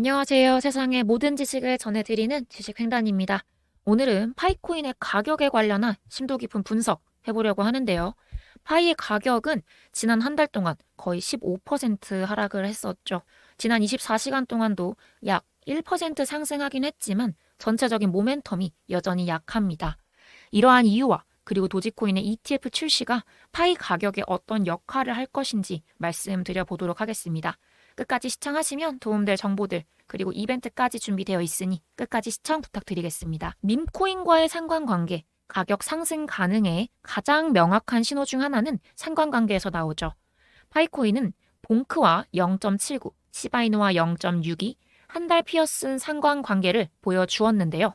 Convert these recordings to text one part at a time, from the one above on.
안녕하세요. 세상의 모든 지식을 전해드리는 지식횡단입니다. 오늘은 파이코인의 가격에 관련한 심도 깊은 분석 해보려고 하는데요. 파이의 가격은 지난 한 달 동안 거의 15% 하락을 했었죠. 지난 24시간 동안도 약 1% 상승하긴 했지만 전체적인 모멘텀이 여전히 약합니다. 이러한 이유와 그리고 도지코인의 ETF 출시가 파이 가격에 어떤 역할을 할 것인지 말씀드려 보도록 하겠습니다. 끝까지 시청하시면 도움될 정보들 그리고 이벤트까지 준비되어 있으니 끝까지 시청 부탁드리겠습니다. 밈코인과의 상관관계, 가격 상승 가능의 가장 명확한 신호 중 하나는 상관관계에서 나오죠. 파이코인은 봉크와 0.79, 시바이노와 0.62, 한 달 피어슨 상관관계를 보여주었는데요.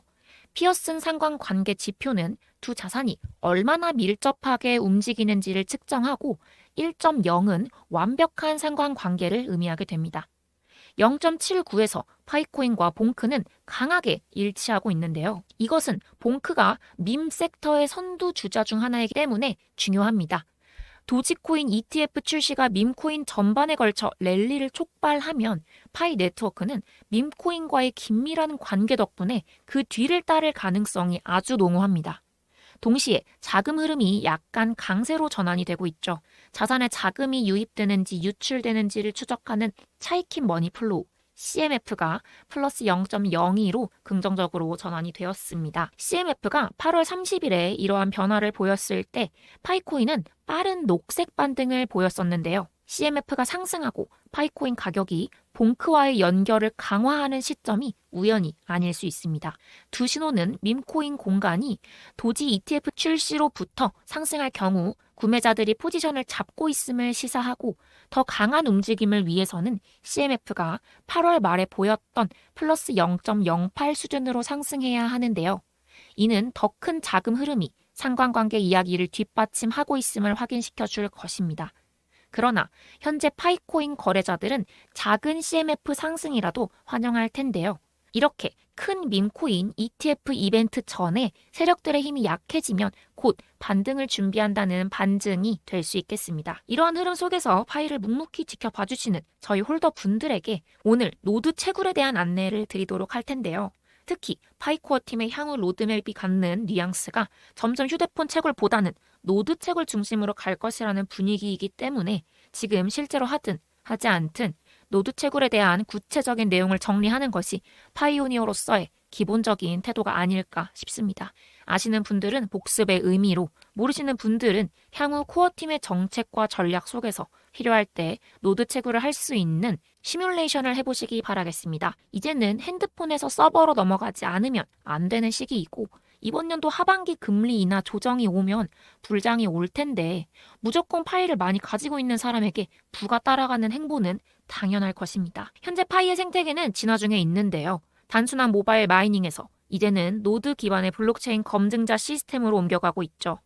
피어슨 상관관계 지표는 두 자산이 얼마나 밀접하게 움직이는지를 측정하고 1.0은 완벽한 상관관계를 의미하게 됩니다. 0.79에서 파이코인과 봉크는 강하게 일치하고 있는데요. 이것은 봉크가 밈 섹터의 선두 주자 중 하나이기 때문에 중요합니다. 도지코인 ETF 출시가 밈코인 전반에 걸쳐 랠리를 촉발하면 파이 네트워크는 밈코인과의 긴밀한 관계 덕분에 그 뒤를 따를 가능성이 아주 농후합니다. 동시에 자금 흐름이 약간 강세로 전환이 되고 있죠. 자산에 자금이 유입되는지 유출되는지를 추적하는 차이킨 머니 플로우 CMF가 플러스 0.02로 긍정적으로 전환이 되었습니다. CMF가 8월 30일에 이러한 변화를 보였을 때 파이코인은 빠른 녹색 반등을 보였었는데요. CMF가 상승하고 파이코인 가격이 봉크와의 연결을 강화하는 시점이 우연이 아닐 수 있습니다. 두 신호는 밈코인 공간이 도지 ETF 출시로부터 상승할 경우 구매자들이 포지션을 잡고 있음을 시사하고 더 강한 움직임을 위해서는 CMF가 8월 말에 보였던 플러스 0.08 수준으로 상승해야 하는데요. 이는 더 큰 자금 흐름이 상관관계 이야기를 뒷받침하고 있음을 확인시켜 줄 것입니다. 그러나 현재 파이코인 거래자들은 작은 CMF 상승이라도 환영할 텐데요. 이렇게 큰 밈코인 ETF 이벤트 전에 세력들의 힘이 약해지면 곧 반등을 준비한다는 반증이 될 수 있겠습니다. 이러한 흐름 속에서 파이를 묵묵히 지켜봐 주시는 저희 홀더 분들에게 오늘 노드 채굴에 대한 안내를 드리도록 할 텐데요. 특히 파이코어 팀의 향후 로드맵이 갖는 뉘앙스가 점점 휴대폰 채굴보다는 노드 채굴 중심으로 갈 것이라는 분위기이기 때문에 지금 실제로 하든 하지 않든 노드 채굴에 대한 구체적인 내용을 정리하는 것이 파이오니어로서의 기본적인 태도가 아닐까 싶습니다. 아시는 분들은 복습의 의미로, 모르시는 분들은 향후 코어팀의 정책과 전략 속에서 필요할 때 노드 채굴을 할 수 있는 시뮬레이션을 해보시기 바라겠습니다. 이제는 핸드폰에서 서버로 넘어가지 않으면 안 되는 시기이고, 이번 연도 하반기 금리 인하 조정이 오면 불장이 올 텐데 무조건 파이를 많이 가지고 있는 사람에게 부가 따라가는 행보는 당연할 것입니다. 현재 파이의 생태계는 진화 중에 있는데요. 단순한 모바일 마이닝에서 이제는 노드 기반의 블록체인 검증자 시스템으로 옮겨가고 있죠.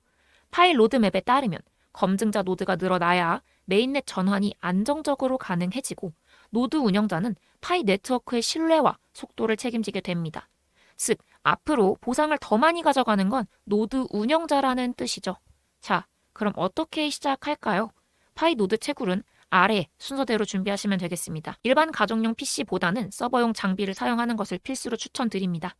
파이 로드맵에 따르면 검증자 노드가 늘어나야 메인넷 전환이 안정적으로 가능해지고 노드 운영자는 파이 네트워크의 신뢰와 속도를 책임지게 됩니다. 즉, 앞으로 보상을 더 많이 가져가는 건 노드 운영자라는 뜻이죠. 자, 그럼 어떻게 시작할까요? 파이 노드 채굴은 아래 순서대로 준비하시면 되겠습니다. 일반 가정용 PC보다는 서버용 장비를 사용하는 것을 필수로 추천드립니다.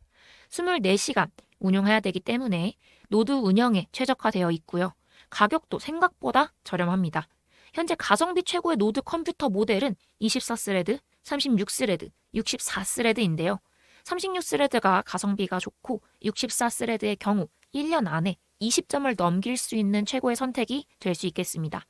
24시간 운영해야 되기 때문에 노드 운영에 최적화되어 있고요. 가격도 생각보다 저렴합니다. 현재 가성비 최고의 노드 컴퓨터 모델은 24스레드, 36스레드, 64스레드인데요. 36스레드가 가성비가 좋고 64스레드의 경우 1년 안에 20점을 넘길 수 있는 최고의 선택이 될 수 있겠습니다.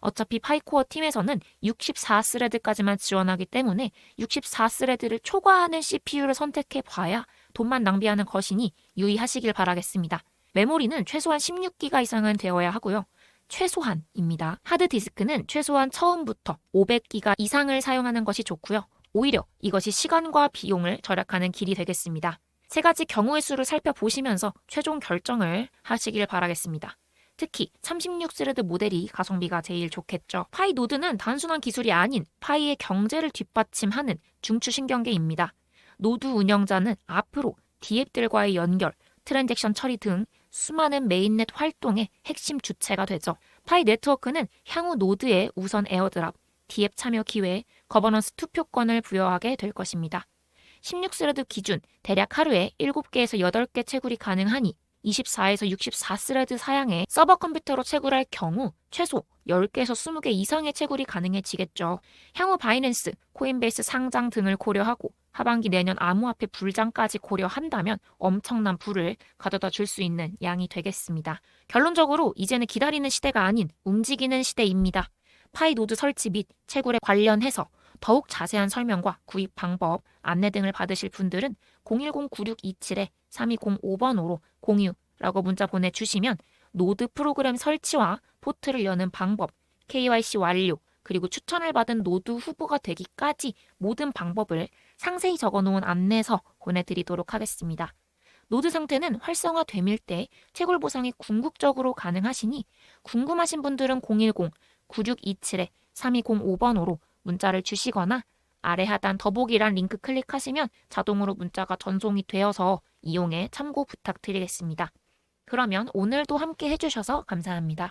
어차피 파이코어 팀에서는 64스레드까지만 지원하기 때문에 64스레드를 초과하는 CPU를 선택해 봐야 돈만 낭비하는 것이니 유의하시길 바라겠습니다. 메모리는 최소한 16기가 이상은 되어야 하고요. 최소한입니다. 하드디스크는 최소한 처음부터 500기가 이상을 사용하는 것이 좋고요. 오히려 이것이 시간과 비용을 절약하는 길이 되겠습니다. 세 가지 경우의 수를 살펴보시면서 최종 결정을 하시길 바라겠습니다. 특히 36스레드 모델이 가성비가 제일 좋겠죠. 파이 노드는 단순한 기술이 아닌 파이의 경제를 뒷받침하는 중추신경계입니다. 노드 운영자는 앞으로 디앱들과의 연결, 트랜잭션 처리 등 수많은 메인넷 활동의 핵심 주체가 되죠. 파이 네트워크는 향후 노드의 우선 에어드랍, 디앱 참여 기회, 거버넌스 투표권을 부여하게 될 것입니다. 16스레드 기준 대략 하루에 7개에서 8개 채굴이 가능하니 24에서 64스레드 사양의 서버 컴퓨터로 채굴 할 경우 최소 10개에서 20개 이상의 채굴이 가능해지겠죠. 향후 바이낸스, 코인베이스 상장 등을 고려하고 하반기 내년 암호화폐 불장까지 고려한다면 엄청난 부를 가져다 줄 수 있는 양이 되겠습니다. 결론적으로 이제는 기다리는 시대가 아닌 움직이는 시대입니다. 파이 노드 설치 및 채굴에 관련해서 더욱 자세한 설명과 구입 방법, 안내 등을 받으실 분들은 010-9627-3205번으로 공유라고 문자 보내주시면 노드 프로그램 설치와 포트를 여는 방법, KYC 완료, 그리고 추천을 받은 노드 후보가 되기까지 모든 방법을 상세히 적어 놓은 안내서 보내드리도록 하겠습니다. 노드 상태는 활성화됨일 때 채굴 보상이 궁극적으로 가능하시니 궁금하신 분들은 010-9627-3205번으로 문자를 주시거나 아래 하단 더보기란 링크 클릭하시면 자동으로 문자가 전송이 되어서 이용에 참고 부탁드리겠습니다. 그러면 오늘도 함께 해주셔서 감사합니다.